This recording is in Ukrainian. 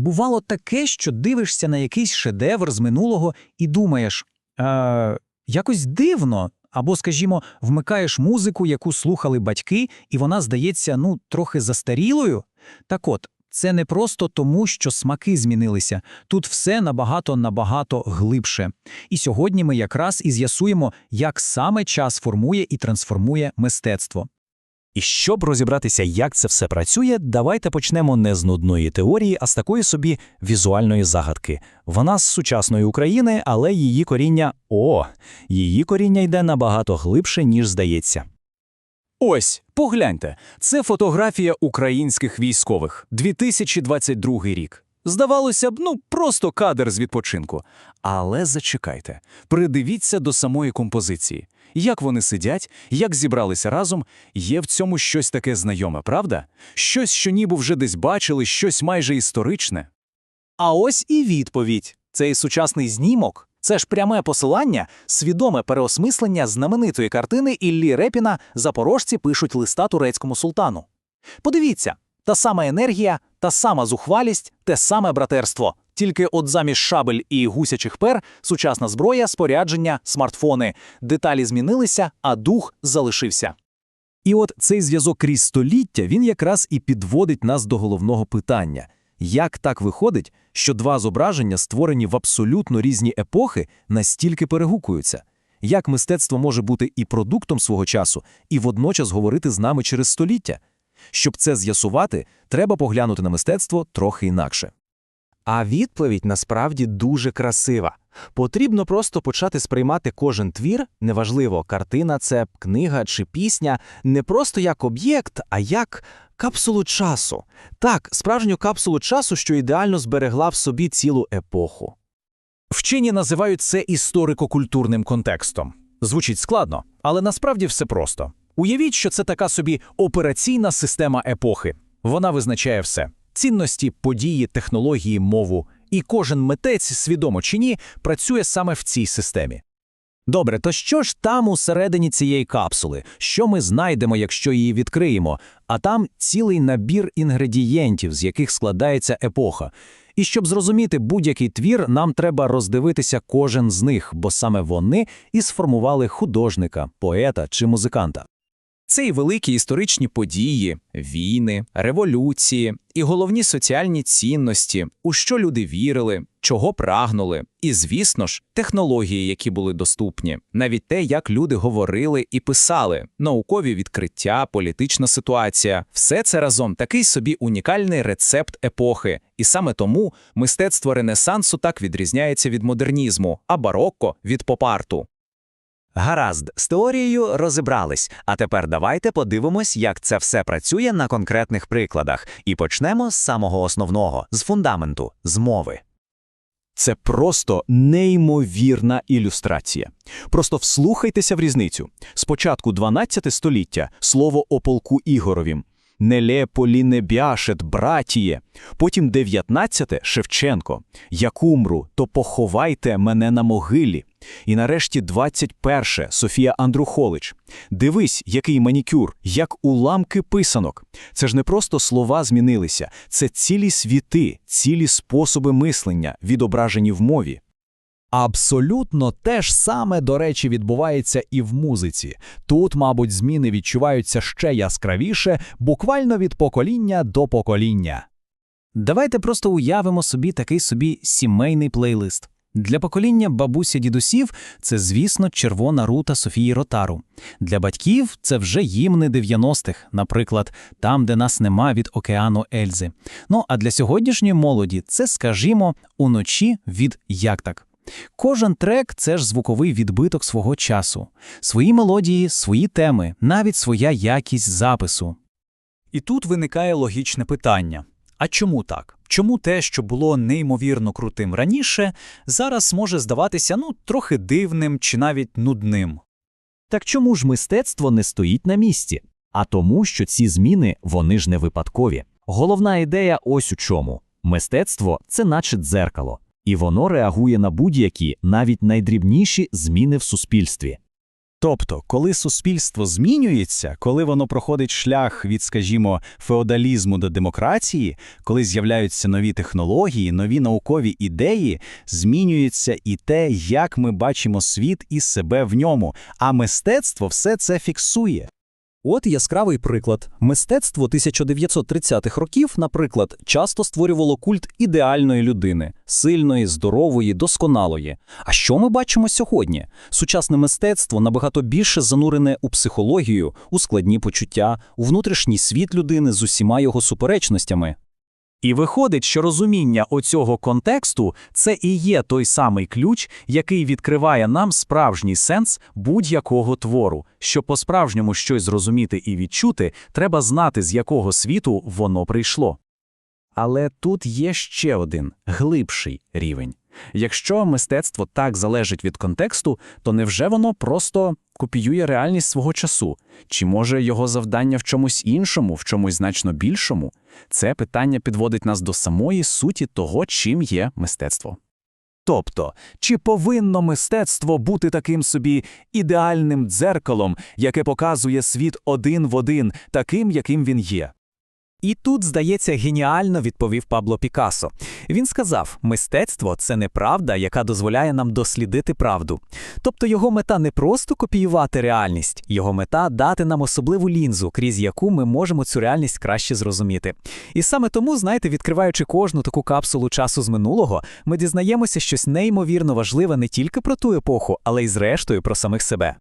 Бувало таке, що дивишся на якийсь шедевр з минулого і думаєш, е, якось дивно. Або, скажімо, вмикаєш музику, яку слухали батьки, і вона здається, ну, трохи застарілою. Так от, це не просто тому, що смаки змінилися. Тут все набагато-набагато глибше. І сьогодні ми якраз і з'ясуємо, як саме час формує і трансформує мистецтво. І щоб розібратися, як це все працює, давайте почнемо не з нудної теорії, а з такої собі візуальної загадки. Вона з сучасної України, але її коріння о, її коріння йде набагато глибше, ніж здається. Ось, погляньте, це фотографія українських військових, 2022 рік. Здавалося б, ну просто кадр з відпочинку. Але зачекайте, придивіться до самої композиції. Як вони сидять, як зібралися разом, є в цьому щось таке знайоме, правда? Щось, що ніби вже десь бачили, щось майже історичне. А ось і відповідь. Цей сучасний знімок це ж пряме посилання, свідоме переосмислення знаменитої картини Іллі Репіна Запорожці пишуть листа турецькому султану. Подивіться, та сама енергія, та сама зухвалість, те саме братерство. Тільки от замість шабель і гусячих пер сучасна зброя, спорядження, смартфони. Деталі змінилися, а дух залишився. І от цей зв'язок крізь століття він якраз і підводить нас до головного питання: як так виходить, що два зображення, створені в абсолютно різні епохи, настільки перегукуються? Як мистецтво може бути і продуктом свого часу, і водночас говорити з нами через століття? Щоб це з'ясувати, треба поглянути на мистецтво трохи інакше. А відповідь насправді дуже красива. Потрібно просто почати сприймати кожен твір, неважливо, картина це книга чи пісня, не просто як об'єкт, а як капсулу часу. Так, справжню капсулу часу, що ідеально зберегла в собі цілу епоху. Вчені називають це історико-культурним контекстом. Звучить складно, але насправді все просто. Уявіть, що це така собі операційна система епохи. Вона визначає все: цінності, події, технології, мову. І кожен митець, свідомо чи ні, працює саме в цій системі. Добре, то що ж там усередині цієї капсули? Що ми знайдемо, якщо її відкриємо? А там цілий набір інгредієнтів, з яких складається епоха. І щоб зрозуміти будь-який твір, нам треба роздивитися кожен з них, бо саме вони і сформували художника, поета чи музиканта. Це і великі історичні події, війни, революції, і головні соціальні цінності, у що люди вірили, чого прагнули, і, звісно ж, технології, які були доступні, навіть те, як люди говорили і писали, наукові відкриття, політична ситуація. Все це разом такий собі унікальний рецепт епохи, і саме тому мистецтво Ренесансу так відрізняється від модернізму, а барокко від попарту. Гаразд, з теорією розібрались. А тепер давайте подивимось, як це все працює на конкретних прикладах. І почнемо з самого основного з фундаменту, з мови. Це просто неймовірна ілюстрація. Просто вслухайтеся в різницю. Спочатку 12 століття слово о полку Ігоровім. Неле поліне бяшет, братіє. Потім 19 Шевченко. Як умру, то поховайте мене на могилі. І нарешті 21 Софія Андрухолич. Дивись, який манікюр, як уламки писанок. Це ж не просто слова змінилися, це цілі світи, цілі способи мислення, відображені в мові. Абсолютно те ж саме, до речі, відбувається і в музиці. Тут, мабуть, зміни відчуваються ще яскравіше, буквально від покоління до покоління. Давайте просто уявимо собі такий собі сімейний плейлист. Для покоління бабуся дідусів це, звісно, червона рута Софії Ротару. Для батьків це вже гімни 90-х, наприклад, там, де нас нема від океану Ельзи. Ну а для сьогоднішньої молоді це, скажімо, уночі від як так. Кожен трек це ж звуковий відбиток свого часу, свої мелодії, свої теми, навіть своя якість запису. І тут виникає логічне питання: а чому так? Чому те, що було неймовірно крутим раніше, зараз може здаватися ну трохи дивним чи навіть нудним? Так чому ж мистецтво не стоїть на місці? А тому, що ці зміни вони ж не випадкові. Головна ідея ось у чому: мистецтво це наче дзеркало, і воно реагує на будь-які, навіть найдрібніші зміни в суспільстві. Тобто, коли суспільство змінюється, коли воно проходить шлях від, скажімо, феодалізму до демократії, коли з'являються нові технології, нові наукові ідеї, змінюється і те, як ми бачимо світ і себе в ньому, а мистецтво все це фіксує. От яскравий приклад. Мистецтво 1930-х років, наприклад, часто створювало культ ідеальної людини, сильної, здорової, досконалої. А що ми бачимо сьогодні? Сучасне мистецтво набагато більше занурене у психологію, у складні почуття, у внутрішній світ людини з усіма його суперечностями. І виходить, що розуміння оцього контексту це і є той самий ключ, який відкриває нам справжній сенс будь-якого твору. Щоб по-справжньому щось зрозуміти і відчути, треба знати, з якого світу воно прийшло. Але тут є ще один глибший рівень. Якщо мистецтво так залежить від контексту, то невже воно просто копіює реальність свого часу? Чи може його завдання в чомусь іншому, в чомусь значно більшому? Це питання підводить нас до самої суті того, чим є мистецтво. Тобто, чи повинно мистецтво бути таким собі ідеальним дзеркалом, яке показує світ один в один, таким, яким він є? І тут, здається, геніально відповів Пабло Пікассо. Він сказав: мистецтво це не правда, яка дозволяє нам дослідити правду. Тобто його мета не просто копіювати реальність, його мета дати нам особливу лінзу, крізь яку ми можемо цю реальність краще зрозуміти. І саме тому, знаєте, відкриваючи кожну таку капсулу часу з минулого, ми дізнаємося щось неймовірно важливе не тільки про ту епоху, але й зрештою про самих себе.